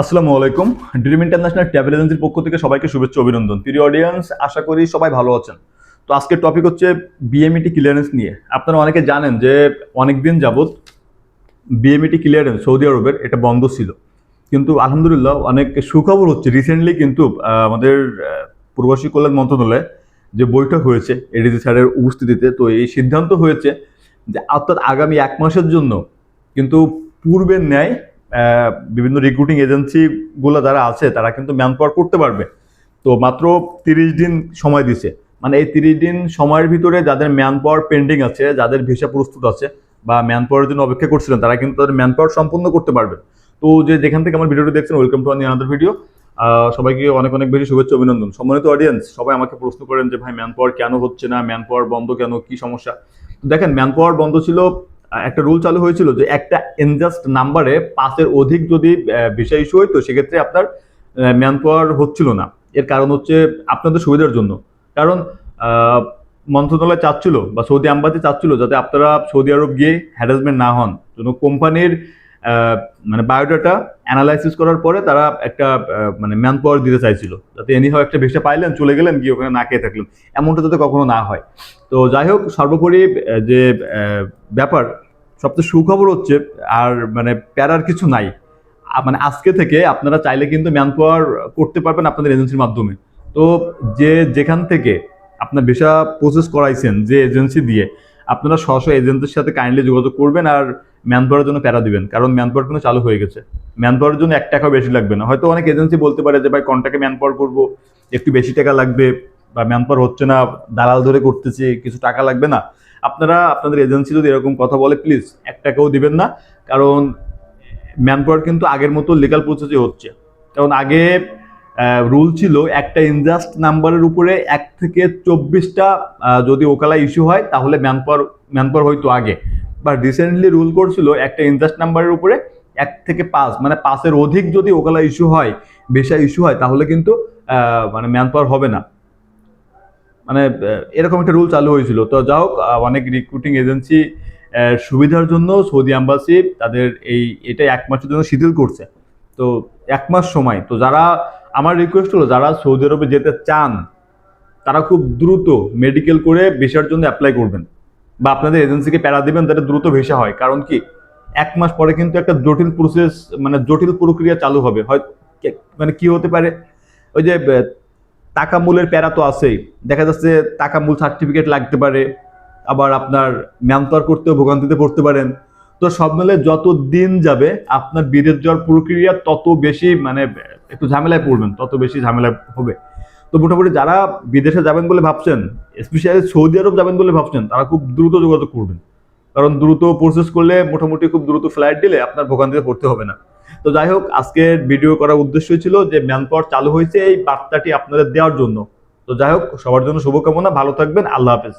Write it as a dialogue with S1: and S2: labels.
S1: আসসালামু আলাইকুম। Dream international travel এজেন্সির পক্ষ থেকে সবাইকে শুভেচ্ছা অভিনন্দন। প্রিয় অডিয়েন্স আশা করি সবাই ভালো আছেন। তো আজকের টপিক হচ্ছে বিএমইটি ক্লিয়ারেন্স নিয়ে। আপনারা অনেকে জানেন যে অনেক দিন যাবৎ বিএমইটি ক্লিয়ারেন্স সৌদি আরবের এটা বন্ধ ছিল। কিন্তু আলহামদুলিল্লাহ অনেক সুখবর হচ্ছে। রিসেন্টলি কিন্তু আমাদের প্রবাসী কল্যাণ মন্ত্রণালয়ে যে বৈঠক হয়েছে এডিজি স্যারের উপস্থিতিতে, তো এই সিদ্ধান্ত হয়েছে যে অর্থাৎ আগামী এক মাসের জন্য কিন্তু পূর্বের ন্যায় বিভিন্ন রিক্রুটিং এজেন্সিগুলো যারা আছে, তারা কিন্তু ম্যান পাওয়ার করতে পারবে। তো মাত্র তিরিশ দিন সময় দিছে। মানে এই তিরিশ দিন সময়ের ভিতরে যাদের ম্যান পাওয়ার পেন্ডিং আছে, যাদের ভিসা প্রস্তুত আছে বা ম্যান পাওয়ারের জন্য অপেক্ষা করছিলেন, তারা কিন্তু তাদের ম্যান পাওয়ার সম্পূর্ণ করতে পারবে। তো যে যেখান থেকে আমার ভিডিওটি দেখছেন ওয়েলকাম টু আনাদার ভিডিও সবাইকে অনেক অনেক বেশি শুভেচ্ছা, অভিনন্দন। সম্মানিত অডিয়েন্স সবাই আমাকে প্রশ্ন করেন যে, ভাই ম্যান পাওয়ার কেন হচ্ছে না? ম্যান পাওয়ার বন্ধ কেন? কি সমস্যা? দেখেন ম্যান পাওয়ার বন্ধ ছিল একটা রুল চালু হয়েছিল যে একটা এনজাস্ট নাম্বারে পাঁচের অধিক যদি ভিসা ইস্যু হয়, তো সেক্ষেত্রে আপনার ম্যান পাওয়ার হচ্ছিল না। এর কারণ হচ্ছে আপনাদের সুবিধার জন্য। কারণ মন্ত্রণালয় চাচ্ছিল বা সৌদি আম্বাতি চাচ্ছিল যাতে আপনারা সৌদি আরব গিয়ে হ্যারাসমেন্ট না হন। জন্য কোম্পানির মানে বায়োডাটা অ্যানালাইসিস করার পরে তারা একটা মানে ম্যান পাওয়ার দিতে চাইছিল। যাতে এনি হয় একটা ভিসা পাইলেন, চলে গেলেন, গিয়ে ওখানে না খেয়ে থাকলেন। এমনটা যাতে কখনো না হয়। তো যাই হোক, সর্বোপরি যে ব্যাপার সবচেয়ে সুখবর হচ্ছে, আর মানে প্যারার কিছু নাই। মানে আজকে থেকে আপনারা চাইলে কিন্তু ম্যান পাওয়ার করতে পারবেন আপনাদের এজেন্সির মাধ্যমে। তো যে যেখান থেকে আপনার ভিসা প্রসেস করাইছেন যে এজেন্সি দিয়ে, আপনারা স্ব এজেন্সির সাথে কাইন্ডলি যোগাযোগ করবেন আর ম্যান পাওয়ারের জন্য প্যারা দিবেন। কারণ ম্যান পাওয়ার কিন্তু চালু হয়ে গেছে। ম্যান পাওয়ারের জন্য এক টাকাও বেশি লাগবে না। হয়তো অনেক এজেন্সি বলতে পারে যে, ভাই কন্টাকে ম্যান পাওয়ার করব, একটু বেশি টাকা লাগবে বা ম্যান পাওয়ার হচ্ছে না, দালাল ধরে করতেছে, কিছু টাকা লাগবে না। আপনারা আপনাদের এজেন্সি যদি এরকম কথা বলে প্লিজ এক টাকাও দিবেন না। কারণ ম্যান পাওয়ার কিন্তু আগের মতো লিগাল প্রসেসে হচ্ছে। কারণ আগে রুল ছিল একটা ইনজাস্ট নাম্বারের উপরে এক থেকে চব্বিশটা যদি ওকালা ইস্যু হয়, তাহলে ম্যান পাওয়ার ম্যান পাওয়ার হয়তো আগে। বা রিসেন্টলি রুল করছিল একটা ইনজাস্ট নাম্বারের উপরে এক থেকে পাঁচ মানে পাঁচের অধিক যদি ওকালা ইস্যু হয় ভিসা ইস্যু হয়, তাহলে কিন্তু মানে ম্যান পাওয়ার হবে না। মানে এরকম একটা রুল চালু হয়েছিল। তো যা হোক অনেক রিক্রুটিং এজেন্সি সুবিধার জন্য সৌদি আম্বাসি তাদের এই এটা এক মাসের জন্য শিথিল করছে। তো এক মাস সময়। তো যারা, আমার রিকোয়েস্ট হলো, যারা সৌদি আরবে যেতে চান, তারা খুব দ্রুত মেডিকেল করে ভিসার জন্য অ্যাপ্লাই করবেন। বা আপনাদের এজেন্সিকে প্যারা দিবেন যাতে দ্রুত ভিসা হয়। কারণ কি, এক মাস পরে কিন্তু একটা জটিল প্রসেস মানে জটিল প্রক্রিয়া চালু হবে। হয় মানে কি হতে পারে? ওই যে টাকা মূলের প্যারা তো আছেই। দেখা যাচ্ছে টাকা মূল সার্টিফিকেট লাগতে পারে, আবার আপনার ম্যানতর করতেও ভোগান্তিতে পড়তে পারেন। তো সব মিলে যত দিন যাবে, আপনার বিদেশ যাওয়ার প্রক্রিয়া তত বেশি মানে একটু ঝামেলায় পড়বেন, তত বেশি ঝামেলায় হবে। তো মোটামুটি যারা বিদেশে যাবেন বলে ভাবছেন স্পেশালি সৌদি আরব যাবেন বলে ভাবছেন, তারা খুব দ্রুত যোগাযোগ করবেন। কারণ দ্রুত প্রসেস করলে মোটামুটি খুব দ্রুত ফ্লাইট দিলে আপনার ভোগান্তিতে পড়তে হবে না। তো যাই হোক, আজকের ভিডিও করার উদ্দেশ্য ছিল যে ম্যান পাওয়ার চালু হয়েছে এই বার্তাটি আপনাদের দেওয়ার জন্য। তো যাই হোক, সবার জন্য শুভকামনা, ভালো থাকবেন, আল্লাহ হাফেজ।